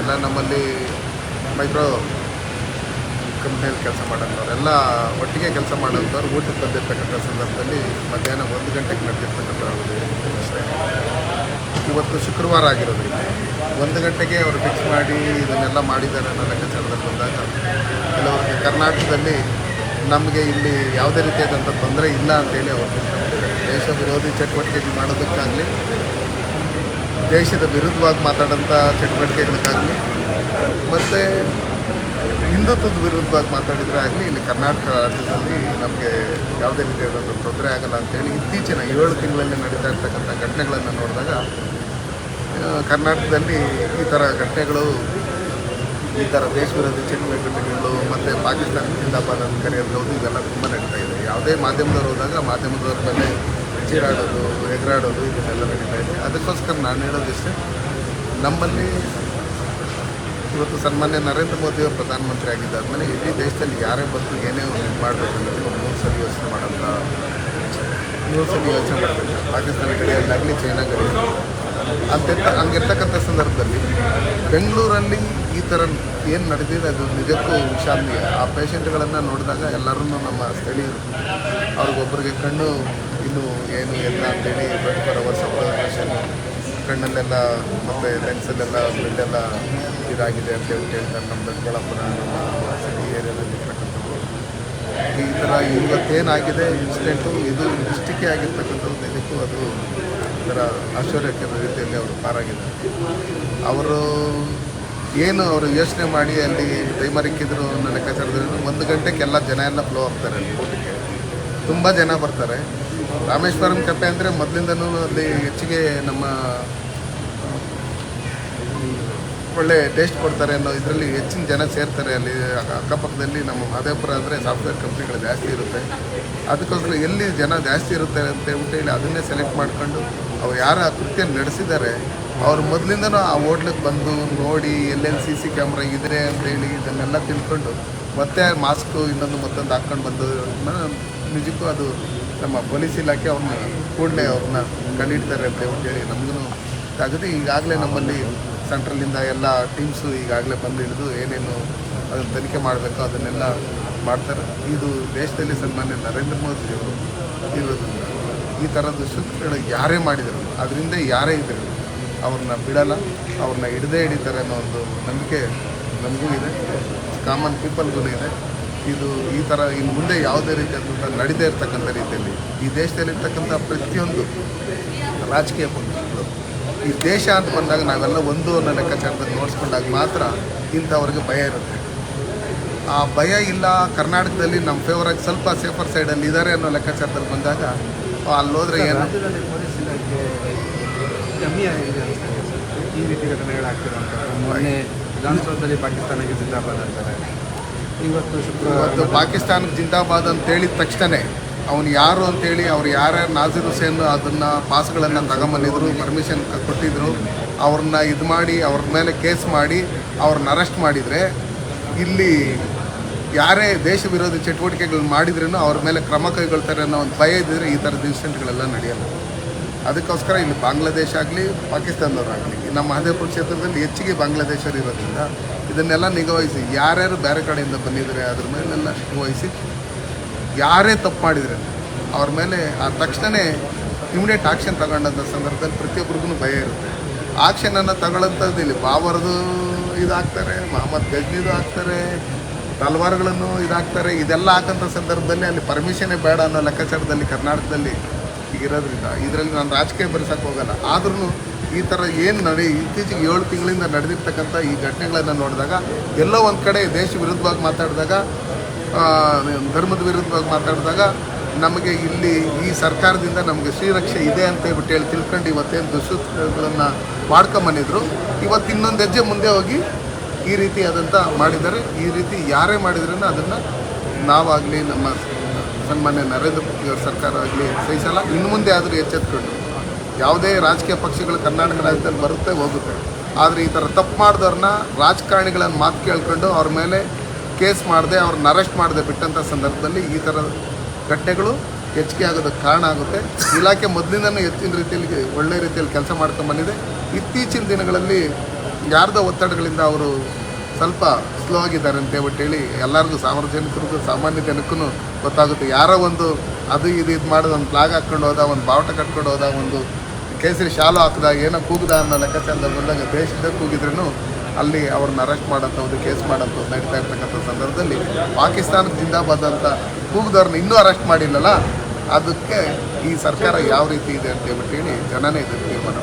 ಎಲ್ಲ ನಮ್ಮಲ್ಲಿ ಮೈಕ್ರೋ ಕಂಪ್ನಿಯಲ್ಲಿ ಕೆಲಸ ಮಾಡೋಂಥವ್ರು. ಎಲ್ಲ ಒಟ್ಟಿಗೆ ಕೆಲಸ ಮಾಡೋಂಥವ್ರು ಊಟಕ್ಕೆ ಬಂದಿರ್ತಕ್ಕಂಥ ಸಂದರ್ಭದಲ್ಲಿ ಮಧ್ಯಾಹ್ನ ಒಂದು ಗಂಟೆಗೆ ನಡೆದಿರ್ತಕ್ಕಂಥ ಅಷ್ಟೇ. ಇವತ್ತು ಶುಕ್ರವಾರ ಆಗಿರೋದ್ರಿಂದ ಒಂದು ಗಂಟೆಗೆ ಅವರು ಫಿಕ್ಸ್ ಮಾಡಿ ಇದನ್ನೆಲ್ಲ ಮಾಡಿದ್ದಾರೆ ಅನ್ನೋ ಲೆಕ್ಕಾಚಾರದಲ್ಲಿ ಬಂದಾಗ ಕೆಲವರಿಗೆ ಕರ್ನಾಟಕದಲ್ಲಿ ನಮಗೆ ಇಲ್ಲಿ ಯಾವುದೇ ರೀತಿಯಾದಂಥ ತೊಂದರೆ ಇಲ್ಲ ಅಂತೇಳಿ ಅವರು ದೇಶ ವಿರೋಧಿ ಚಟುವಟಿಕೆ ಮಾಡೋದಕ್ಕಾಗಲಿ ದೇಶದ ವಿರುದ್ಧವಾಗಿ ಮಾತಾಡೋಂಥ ಚಟುವಟಿಕೆಗಳಿಗಾಗಲಿ, ಮತ್ತು ಹಿಂದುತ್ವದ ವಿರುದ್ಧವಾಗಿ ಮಾತಾಡಿದರೆ ಆಗಲಿ, ಇಲ್ಲಿ ಕರ್ನಾಟಕ ರಾಜ್ಯದಲ್ಲಿ ನಮಗೆ ಯಾವುದೇ ರೀತಿಯಾದಂಥ ತೊಂದರೆ ಆಗಲ್ಲ ಅಂತೇಳಿ ಇತ್ತೀಚಿನ ಏಳು ತಿಂಗಳಲ್ಲಿ ನಡೀತಾ ಇರ್ತಕ್ಕಂಥ ಘಟನೆಗಳನ್ನು ನೋಡಿದಾಗ ಕರ್ನಾಟಕದಲ್ಲಿ ಈ ಥರ ಘಟನೆಗಳು, ಈ ಥರ ದೇಶ ವಿರೋಧಿ ಚಟುವಟಿಕೆಗಳು, ಮತ್ತು ಪಾಕಿಸ್ತಾನ ಜಿಂದಾಬಾದ್ ಅಂತ ಕರೆಯೋದು ಇವೆಲ್ಲ ತುಂಬ ನಡೀತಾ ಇದೆ. ಯಾವುದೇ ಮಾಧ್ಯಮದವ್ರು ಹೋದಾಗ ಮಾಧ್ಯಮದವ್ರ ಮೇಲೆ ಚೀರಾಡೋದು ಎಗರಾಡೋದು ಇದನ್ನೆಲ್ಲ ನಡೀತಾ ಇದೆ. ಅದಕ್ಕೋಸ್ಕರ ನಾನು ಹೇಳೋದಿಷ್ಟೇ ನಮ್ಮಲ್ಲಿ ಇವತ್ತು ಸನ್ಮಾನ್ಯ ನರೇಂದ್ರ ಮೋದಿ ಅವರು ಪ್ರಧಾನಮಂತ್ರಿ ಆಗಿದ್ದಾದ್ಮೇಲೆ ಇಡೀ ದೇಶದಲ್ಲಿ ಯಾರೇ ಬಂದು ಏನೇ ಒಂದು ಮಾಡಬೇಕು ಅನ್ನೋದು ಒಂದು ಮೂರು ಸಲ ಯೋಚನೆ ಮಾಡೋಂಥ ಮೂರು ಸಲ ಯೋಚನೆ ಮಾಡಬೇಕು. ಪಾಕಿಸ್ತಾನ ಕಡೆಯಲ್ಲಾಗಲಿ ಚೈನಾ ಕಡೆಯಲ್ಲಿ ಅಂತ ಹಂಗಿರ್ತಕ್ಕಂಥ ಸಂದರ್ಭದಲ್ಲಿ ಬೆಂಗಳೂರಲ್ಲಿ ಈ ಥರ ಏನು ನಡೆದಿದೆ, ಅದು ನಿಜಕ್ಕೂ ವಿಷಾದನೀಯ. ಆ ಪೇಷಂಟ್ಗಳನ್ನು ನೋಡಿದಾಗ ಎಲ್ಲರೂ ನಮ್ಮ ಸ್ಥಳೀಯರು ಅವ್ರಿಗೊಬ್ಬರಿಗೆ ಕಣ್ಣು ಇನ್ನೂ ಏನು ಎಲ್ಲ ಅಂತೇಳಿ ಟ್ವೆಂಟಿ ಫೋರ್ ಅವರ್ಸ್ ಅಪ್ಲಿಕೇಶನ್ ಕಣ್ಣಲ್ಲೆಲ್ಲ ಮತ್ತು ಲೆನ್ಸಲ್ಲೆಲ್ಲ ಬ್ಲಡ್ಡೆಲ್ಲ ಇದಾಗಿದೆ ಅಂತ ಹೇಳಿ ಹೇಳ್ತಾರೆ ನಮ್ಮ ದೊಡ್ಡಬಳ್ಳಾಪುರ ಸಿಟಿ ಏರಿಯಾದಲ್ಲಿ ಇರ್ತಕ್ಕಂಥದ್ದು. ಈ ಥರ ಇವತ್ತೇನಾಗಿದೆ ಇನ್ಸಿಡೆಂಟು, ಇದು ಡಿಸ್ಟಿಕ್ಕೇ ಆಗಿರ್ತಕ್ಕಂಥದ್ದು ನಿಜಕ್ಕೂ ಅದು ಒಂಥರ ಆಶ್ಚರ್ಯಕರ ರೀತಿಯಲ್ಲಿ ಅವರು ಪಾರಾಗಿದ್ದಾರೆ. ಅವರು ಏನು ಅವರು ಯೋಚನೆ ಮಾಡಿ ಅಲ್ಲಿ ಟೈಮರಿಕ್ಕಿದ್ರು ನನ್ನ ಲೆಕ್ಕಾಚಾರದಲ್ಲಿ ಒಂದು ಗಂಟೆಗೆಲ್ಲ ಜನ ಎಲ್ಲ ಫ್ಲೋ ಆಗ್ತಾರೆ ಅಲ್ಲಿ ಊಟಕ್ಕೆ. ತುಂಬ ಜನ ಬರ್ತಾರೆ. ರಾಮೇಶ್ವರಂ ಕಪ್ಪೆ ಅಂದರೆ ಮೊದಲಿಂದನೂ ಅಲ್ಲಿ ಹೆಚ್ಚಿಗೆ ನಮ್ಮ ಒಳ್ಳೆ ಟೇಸ್ಟ್ ಕೊಡ್ತಾರೆ ಅನ್ನೋ ಇದರಲ್ಲಿ ಹೆಚ್ಚಿನ ಜನ ಸೇರ್ತಾರೆ ಅಲ್ಲಿ. ಅಕ್ಕ- ಅಕ್ಕಪಕ್ಕದಲ್ಲಿ ನಮ್ಮ ಮಹದೇವಪುರ ಅಂದರೆ ಸಾಫ್ಟ್ವೇರ್ ಕಂಪ್ನಿಗಳು ಜಾಸ್ತಿ ಇರುತ್ತೆ. ಅದಕ್ಕೋಸ್ಕರ ಎಲ್ಲಿ ಜನ ಜಾಸ್ತಿ ಇರುತ್ತೆ ಅಂತ ಹೇಳ್ಬಿಟ್ಟು ಹೇಳಿ ಅದನ್ನೇ ಸೆಲೆಕ್ಟ್ ಮಾಡ್ಕೊಂಡು ಅವ್ರು ಯಾರು ಆ ಕೃತ್ಯ ನಡೆಸಿದ್ದಾರೆ, ಅವ್ರು ಮೊದಲಿಂದನೂ ಆ ಹೋಟ್ಲಿಗೆ ಬಂದು ನೋಡಿ ಎಲ್ಲೆಲ್ಲಿ ಸಿ ಸಿ ಕ್ಯಾಮ್ರಾ ಇದೆ ಅಂತೇಳಿ ಇದನ್ನೆಲ್ಲ ತಿಳ್ಕೊಂಡು ಮತ್ತೆ ಮಾಸ್ಕು ಇನ್ನೊಂದು ಮತ್ತೊಂದು ಹಾಕ್ಕೊಂಡು ಬಂದು ನಿಜಕ್ಕೂ ಅದು ನಮ್ಮ ಪೊಲೀಸ್ ಇಲಾಖೆ ಅವ್ರನ್ನ ಕೂಡಲೇ ಅವ್ರನ್ನ ಕಂಡಿಡ್ತಾರೆ ಅಂತ ಹೇಳಿ. ನಮಗೂ ತೆಗೆದು ಈಗಾಗಲೇ ನಮ್ಮಲ್ಲಿ ಸೆಂಟ್ರಲಿಂದ ಎಲ್ಲ ಟೀಮ್ಸು ಈಗಾಗಲೇ ಬಂದು ಹಿಡಿದು ಏನೇನು ಅದನ್ನು ತನಿಖೆ ಮಾಡಬೇಕು ಅದನ್ನೆಲ್ಲ ಮಾಡ್ತಾರೆ. ಇದು ದೇಶದಲ್ಲಿ ಸನ್ಮಾನ್ಯ ನರೇಂದ್ರ ಮೋದಿ ಅವರು ಇರೋದ್ರಿಂದ ಈ ಥರದ ಶಕ್ತಿಗಳು ಯಾರೇ ಮಾಡಿದರು, ಅದರಿಂದ ಯಾರೇ ಇದ್ದರು ಅವ್ರನ್ನ ಬಿಡಲ್ಲ, ಅವ್ರನ್ನ ಹಿಡದೇ ಹಿಡಿತಾರೆ ಅನ್ನೋ ಒಂದು ನಂಬಿಕೆ ನಮಗೂ ಇದೆ. ಕಾಮನ್ ಪೀಪಲ್ಗೂ ಇದೆ. ಇದು ಈ ಥರ ಇನ್ನು ಮುಂದೆ ಯಾವುದೇ ರೀತಿಯಾದಂಥ ನಡೀದೇ ಇರ್ತಕ್ಕಂಥ ರೀತಿಯಲ್ಲಿ ಈ ದೇಶದಲ್ಲಿರ್ತಕ್ಕಂಥ ಪ್ರತಿಯೊಂದು ರಾಜಕೀಯ ಪಕ್ಷಗಳು ಈ ದೇಶ ಅಂತ ಬಂದಾಗ ನಾವೆಲ್ಲ ಒಂದು ಅನ್ನೋ ಲೆಕ್ಕಾಚಾರದಲ್ಲಿ ನೋಡಿಸ್ಕೊಂಡಾಗ ಮಾತ್ರ ಇಂಥವ್ರಿಗೆ ಭಯ ಇರುತ್ತೆ. ಆ ಭಯ ಇಲ್ಲ ಕರ್ನಾಟಕದಲ್ಲಿ ನಮ್ಮ ಫೇವರಾಗಿ ಸ್ವಲ್ಪ ಸೇಫರ್ ಸೈಡಲ್ಲಿ ಇದ್ದಾರೆ ಅನ್ನೋ ಲೆಕ್ಕಾಚಾರದಲ್ಲಿ ಬಂದಾಗ ಅಲ್ಲೋದ್ರೆ ಅಲ್ಲಿ ಹೋದ್ರೆ ಏನು? ಈ ರೀತಿ ಘಟನೆಗಳಾಗ್ತಿರೋ ವಿಧಾನಸೌಧದಲ್ಲಿ ಪಾಕಿಸ್ತಾನಕ್ಕೆ ಜಿಂದಾಬಾದ್ ಅಂತಾರೆ. ಇವತ್ತು ಇವತ್ತು ಪಾಕಿಸ್ತಾನಕ್ಕೆ ಜಿಂದಾಬಾದ್ ಅಂತ ಹೇಳಿದ ತಕ್ಷಣ ಅವನು ಯಾರು ಅಂತೇಳಿ ಅವ್ರು ಯಾರ್ಯಾರು ನಾಜಿರ್ ಹುಸೇನ್ ಅದನ್ನು ಪಾಸ್ಗಳನ್ನು ತಗೊಂಬಂದಿದ್ರು ಪರ್ಮಿಷನ್ ಕೊಟ್ಟಿದ್ರು ಅವ್ರನ್ನ ಇದು ಮಾಡಿ, ಅವ್ರ ಮೇಲೆ ಕೇಸ್ ಮಾಡಿ ಅವ್ರನ್ನ ಅರೆಸ್ಟ್ ಮಾಡಿದರೆ ಇಲ್ಲಿ ಯಾರೇ ದೇಶ ವಿರೋಧಿ ಚಟುವಟಿಕೆಗಳು ಮಾಡಿದ್ರೂ ಅವ್ರ ಮೇಲೆ ಕ್ರಮ ಕೈಗೊಳ್ತಾರೆ ಅನ್ನೋ ಒಂದು ಭಯ ಇದ್ದರೆ ಈ ಥರದ ಇನ್ಸಿಡೆಂಟ್ಗಳೆಲ್ಲ ನಡೆಯಲ್ಲ. ಅದಕ್ಕೋಸ್ಕರ ಇಲ್ಲಿ ಬಾಂಗ್ಲಾದೇಶ ಆಗಲಿ, ಪಾಕಿಸ್ತಾನದವರಾಗಲಿ ನಮ್ಮ ಮಹದೇವಪುರ ಕ್ಷೇತ್ರದಲ್ಲಿ ಹೆಚ್ಚಿಗೆ ಬಾಂಗ್ಲಾದೇಶರು ಇರೋದ್ರಿಂದ ಇದನ್ನೆಲ್ಲ ನಿಗವಹಿಸಿ, ಯಾರ್ಯಾರು ಬೇರೆ ಕಡೆಯಿಂದ ಬಂದಿದ್ದಾರೆ ಅದ್ರ ಮೇಲೆಲ್ಲ ನಿಗವಹಿಸಿ, ಯಾರೇ ತಪ್ಪು ಮಾಡಿದರೆ ಅವ್ರ ಮೇಲೆ ಆ ತಕ್ಷಣವೇ ಇಮಿಡಿಯೇಟ್ ಆಕ್ಷನ್ ತಗೊಂಡಂಥ ಸಂದರ್ಭದಲ್ಲಿ ಪ್ರತಿಯೊಬ್ಬರಿಗೂ ಭಯ ಇರುತ್ತೆ. ಆಕ್ಷನನ್ನು ತಗೊಳ್ಳೋಂಥದ್ದು ಇಲ್ಲಿ ಬಾಬರ್ದು ಇದಾಗ್ತಾರೆ, ಮಹಮ್ಮದ್ ಗಜ್ನಿದು ಹಾಕ್ತಾರೆ ತಲ್ವಾರ್ಗಳನ್ನು ಇದಾಗ್ತಾರೆ, ಇದೆಲ್ಲ ಹಾಕಂಥ ಸಂದರ್ಭದಲ್ಲಿ ಅಲ್ಲಿ ಪರ್ಮಿಷನೇ ಬೇಡ ಅನ್ನೋ ಲೆಕ್ಕಾಚಾರದಲ್ಲಿ ಕರ್ನಾಟಕದಲ್ಲಿ ಇರೋದ್ರಿಂದ, ಇದರಲ್ಲಿ ನಾನು ರಾಜಕೀಯ ಬರೆಸೋಕೆ ಹೋಗಲ್ಲ. ಆದ್ರೂ ಈ ಥರ ಏನು ನಡೆ, ಇತ್ತೀಚೆಗೆ ಏಳು ತಿಂಗಳಿಂದ ನಡೆದಿರ್ತಕ್ಕಂಥ ಈ ಘಟನೆಗಳನ್ನು ನೋಡಿದಾಗ, ಎಲ್ಲೋ ಒಂದು ಕಡೆ ದೇಶ ವಿರುದ್ಧವಾಗಿ ಮಾತಾಡಿದಾಗ ಧರ್ಮದ ವಿರುದ್ಧವಾಗಿ ಮಾತಾಡಿದಾಗ ನಮಗೆ ಇಲ್ಲಿ ಈ ಸರ್ಕಾರದಿಂದ ನಮಗೆ ಶ್ರೀರಕ್ಷೆ ಇದೆ ಅಂತ ಹೇಳ್ಬಿಟ್ಟು ಹೇಳಿ ತಿಳ್ಕೊಂಡು ಇವತ್ತೇನು ದುಶ್ಚಗಳನ್ನು ಮಾಡ್ಕೊಂಬಂದಿದ್ರು. ಇವತ್ತು ಇನ್ನೊಂದು ಹೆಜ್ಜೆ ಮುಂದೆ ಹೋಗಿ ಈ ರೀತಿ ಆದಂಥ ಮಾಡಿದ್ದಾರೆ. ಈ ರೀತಿ ಯಾರೇ ಮಾಡಿದ್ರೂ ಅದನ್ನು ನಾವಾಗಲಿ ನಮ್ಮ ಸನ್ಮಾನ್ಯ ನರೇಂದ್ರ ಮೋದಿ ಸರ್ಕಾರ ಆಗಲಿ ಸಹಿಸಲ್ಲ ಇನ್ನು ಮುಂದೆ ಆದರೂ ಎಚ್ಚೆತ್ಕೊಂಡು ಯಾವುದೇ ರಾಜಕೀಯ ಪಕ್ಷಗಳು ಕರ್ನಾಟಕ ರಾಜ್ಯದಲ್ಲಿ ಬರುತ್ತೆ, ಹೋಗುತ್ತೆ. ಆದರೆ ಈ ಥರ ತಪ್ಪು ಮಾಡಿದವ್ರನ್ನ ರಾಜಕಾರಣಿಗಳನ್ನು ಮಾತು ಕೇಳ್ಕೊಂಡು ಅವ್ರ ಮೇಲೆ ಕೇಸ್ ಮಾಡದೆ, ಅವ್ರನ್ನ ಅರೆಸ್ಟ್ ಮಾಡದೆ ಬಿಟ್ಟಂಥ ಸಂದರ್ಭದಲ್ಲಿ ಈ ಥರ ಘಟನೆಗಳು ಹೆಚ್ಚಿಗೆ ಆಗೋದಕ್ಕೆ ಕಾರಣ ಆಗುತ್ತೆ. ಇಲಾಖೆ ಮೊದಲಿಂದನೂ ಹೆಚ್ಚಿನ ರೀತಿಯಲ್ಲಿ, ಒಳ್ಳೆ ರೀತಿಯಲ್ಲಿ ಕೆಲಸ ಮಾಡ್ಕೊಂಡು ಬಂದಿದೆ. ಇತ್ತೀಚಿನ ದಿನಗಳಲ್ಲಿ ಯಾರ್ದೋ ಒತ್ತಡಗಳಿಂದ ಅವರು ಸ್ವಲ್ಪ ಸ್ಲೋ ಆಗಿದ್ದಾರಂತೆ ಹೇಳ್ಬಿಟ್ಟು ಹೇಳಿ ಎಲ್ಲರಿಗೂ ಸಾರ್ವಜನಿಕರಿಗೂ ಸಾಮಾನ್ಯ ಜನಕ್ಕೂ ಗೊತ್ತಾಗುತ್ತೆ. ಯಾರೋ ಒಂದು ಅದು ಇದು ಇದು ಮಾಡಿದ ಒಂದು ಫ್ಲಾಗ್ ಹಾಕ್ಕೊಂಡು ಹೋದ, ಒಂದು ಬಾವುಟ ಕಟ್ಕೊಂಡು ಹೋದ, ಒಂದು ಕೇಸರಿ ಶಾಲು ಹಾಕಿದ, ಏನೋ ಕೂಗ್ದ ಅನ್ನೋ ಲೆಕ್ಕಾಚಾರದ ಬಂದಾಗ ದೇಶದ ಕೂಗಿದ್ರೂ ಅಲ್ಲಿ ಅವ್ರನ್ನ ಅರೆಸ್ಟ್ ಮಾಡೋಂಥದ್ದು ಕೇಸ್ ಮಾಡೋಂಥದ್ದು ನಡೀತಾ ಇರ್ತಕ್ಕಂಥ ಸಂದರ್ಭದಲ್ಲಿ ಪಾಕಿಸ್ತಾನದಿಂದ ಬಂದಂಥ ಕೂಗಿದವ್ರನ್ನ ಇನ್ನೂ ಅರೆಸ್ಟ್ ಮಾಡಿಲ್ಲಲ್ಲ, ಅದಕ್ಕೆ ಈ ಸರ್ಕಾರ ಯಾವ ರೀತಿ ಇದೆ ಅಂತ ಹೇಳ್ಬಿಟ್ಟು ಹೇಳಿ ಜನನೇ ಇದನ್ನು ತೀರ್ಮಾನ